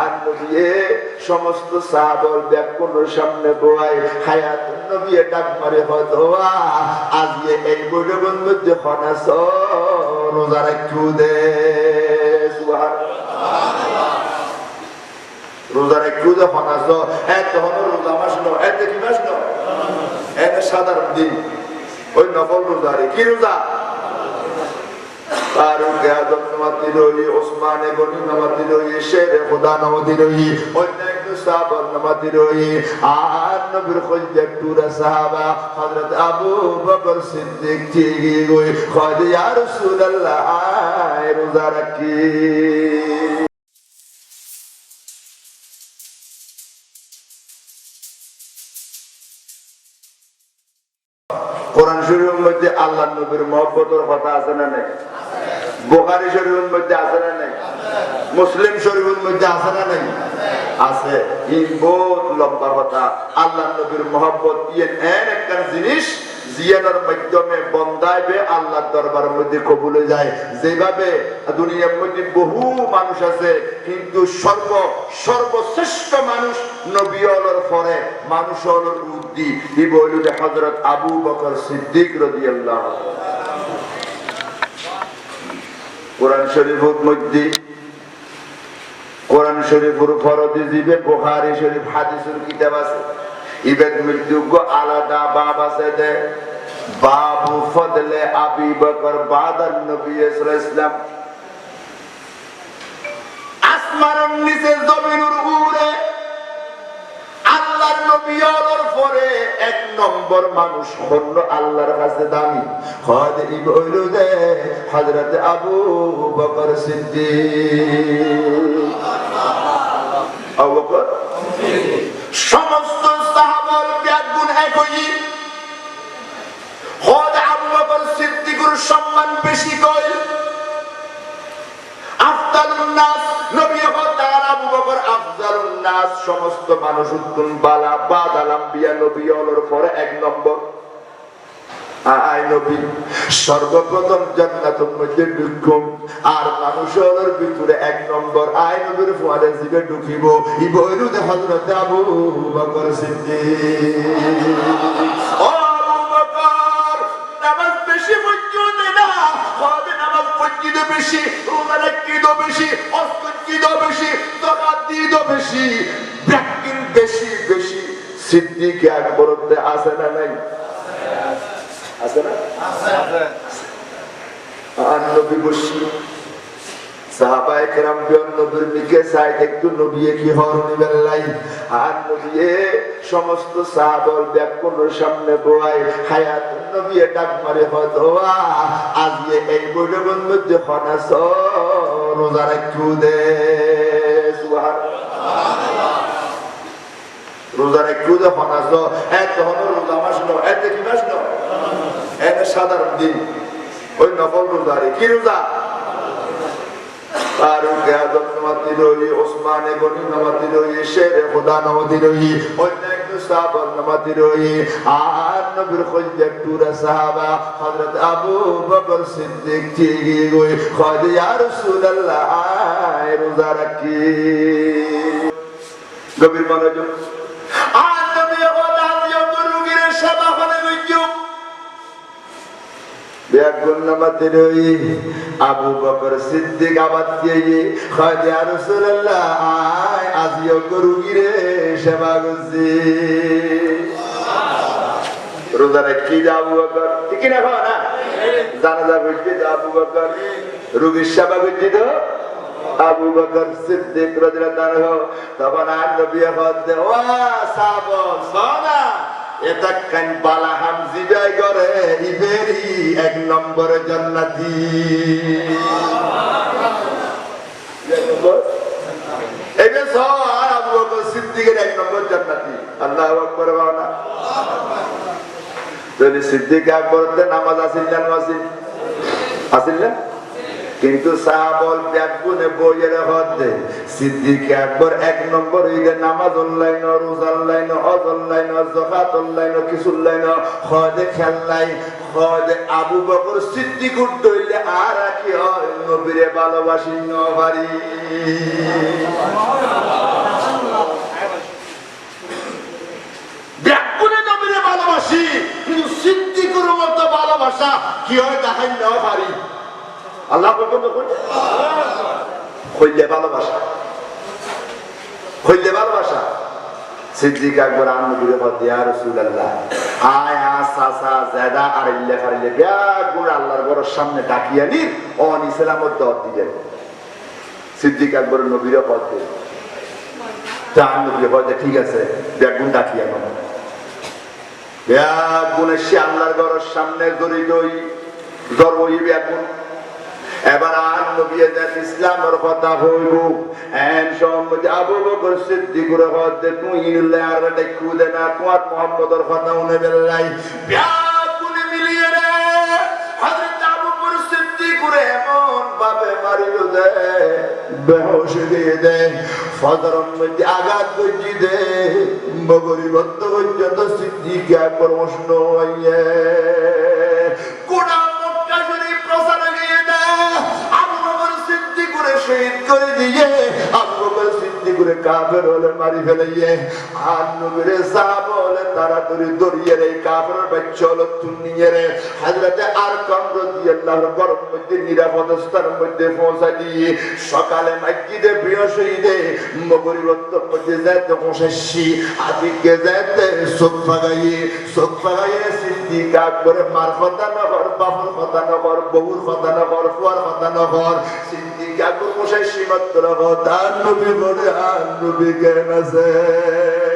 আর নবী সমস্ত সাহাবল ব্যাকুলের সামনে বয় হায়াত নবী ডাক মারে হয়তো আজকে এই বৈঠকের মধ্যে হনাস রোজা রাখু দে। রোজা রাখু দে হনাস হ্যাঁ তখন রোজা মাস নো এতে কি মাস নো এতে সাধারণ দিন। ওই নকল রোজা রে, কি রোজা? ফারুক আজম নামাতি রই, ওসমানে গনি নামাতি রই, শেরে খোদা নামাতি রই, অন্যান্য সাহাবার নামাতি রই। আর নবীর খোঁজে টুরা সাহাবা, হযরত আবু বকর সিদ্দিক ঠিকই গই, খোদ ইয়া রাসূলুল্লাহ রোজা রাখি। কোরআন শরীফের মধ্যে আল্লাহ নবীর মহব্বতের কথা আছে না নাই? বোখারি শরীফের মধ্যে আছে না নাই? মুসলিম শরীফের মধ্যে আছে না নাই? আছে। এই বহুত লম্বা কথা। আল্লাহ নবীর মহব্বত ইয়ে এন একটা জিনিস মাধ্যমে বন্দাইবে মধ্যে কবুলে যায়। যেভাবে দুনিয়ার মধ্যে বহু মানুষ আছে, কিন্তু সর্ব, সর্বশ্রেষ্ঠ মানুষ নবী অলর পরে মানুষ অলর উদ্দি। ই বলিলে হজরত আবু বকর সিদ্দিক রাদিয়াল্লাহু কোরআন শরীফের মধ্যে, কোরআন শরীফের ফরদে জিবে বুখারী শরীফ হাদিসের কিতাব আছে। ইবেদ মৃত্যুজ্ঞ আলাদা বাব আছে দে বাবু ফদলে আবি বকর বাদার নবী ইসলাম আসমানের নিচে জমিনের উপরে আল্লাহর নবী পরে এক নম্বর মানুষ হল আল্লাহর কাছে দামি। হযরত আবু বকর সিদ্দিক। আবু বকর? সমস্ত সম্মান বেশি কই আবু নাস সমস্ত মানুষ উত্তম বালা, বাদ আলাম বিয়া নবী হলোর পরে এক নম্বর। আয় নবী, সর্বপ্রথম জান্নাতের মধ্যে ঢুকুম আর মানুষের ভিতরে এক নম্বর। আয় নবীর ফুয়ালে জিবে ঢুকিব ই হযরত আবু বকর সিদ্দিক। ও আবু বকর, নামাজ বেশি পর্যন্ত না হবে নামাজ পর্যন্ত বেশি রোজা রাখিদ বেশি অস্তিদ বেশি যাকাত বেশি ব্যাকিং বেশি বেশি। সিদ্দিক আছে না নাই? আছে আর নবী বসি। সাহাবায়ে কেরাম বিয়ন নবীর দিকে চাই একটু নবী কি হর লাই? আর সমস্ত সাহাবল সামনে বয় হায়াত নবী ডাক মারে হয়তো আজকে এই বৈঠকের মধ্যে হনাস রোজা রাখু দে রোজা রাখু দে, হনাস এত হন রোজা মাস নো এতে কি মাস নো এতে সাধারণ দিন। ওই নকল রোজা রে কি রোজা? ফারুক আজম নামাতি রই ওসমানে গনি নামাতি রই শেরে খোদা নামাতি রই অন্যান্য সাহাবার নামাতি রই আর নবীর খোঁজে টুরা গভীর মনোযোগ রই আবু বকর সিদ্দিক আবাদ আজিও গরুগিরে সেবা করছি। রোজা রাখি যা আবু বকর। ঠিক না খাওয়া না? জানাজা করছি যা আবু বকর, রোগীর সেবা করছি তো আবু বকর সিদ্দিক রাদিয়াল্লাহু তখন আর নবী হতে ও সাহাবা সানা এটা কান বালা হামজি যাই করে ইবেরি এক নম্বর? জান্নাতি এবে সর আবু সিদ্দিকের এক নম্বর জান্নাতি। আল্লাহু আকবার বানা যদি সিদ্দিক আকবর নামাজ আসিল না আসিল? আসিল না? কিন্তু সাহাবল ব্যাগুনে বইয়ের হদ্দে সিদ্দিক একবার এক নম্বর ঈদে নামাজ অনলাইন, রোজ অনলাইন, হজ অনলাইন জকাত অনলাইন, কিছু অনলাইন খেললাই আবু বকর সিদ্দিক আর কি হয়, নবীরে ভালোবাসি নভারি ভালোবাসি, কিন্তু মতো ভালোবাসা কি হয় দেখাই পারি আল্লাহ কইলে কইলে ভালোবাসা। কইলে ভালোবাসা। সিদ্দিক আল্লাহর দর ঠিক আছে আল্লাহর ঘরের সামনে ব্যাগ গুণ। এবার আর নবী এদের ইসলামের কথা হইব। এন সম্মতি আবু বকর সিদ্দিকুর হদে তুই ইল্লে আর দে না, তোমার মুহাম্মদর কথা উনে বেলাই ব্যাকুলে মিলিয়ে রে। হযরত আবু বকর এমন ভাবে মারিল দে বেহোশ দিয়ে দে ফজরের মধ্যে আঘাত গজি দে বগরি বত্ত পর্যন্ত সিদ্দিক উষ্ণ হইয়ে করে দিয়ে আবু বকর সিদ্দিকুরে কাফের হলে মারি ফেলাইয়ে আর নবীরে সাহাব হলে তাড়াতাড়ি দড়িয়ে রে, কাফের বাচ্চা তুনিয়ে রে। হাজরাতে আর গরম মধ্যে নিরাপদ স্থানের মধ্যে পৌঁছা দিয়ে, সকালে মধ্যে যাইতে নগর বাবুর কথা নগর বউর কথা নগর ফুয়ার নগর আকবর মশাই সীমাত্র তার নবী বলে আর নবী কেন আছে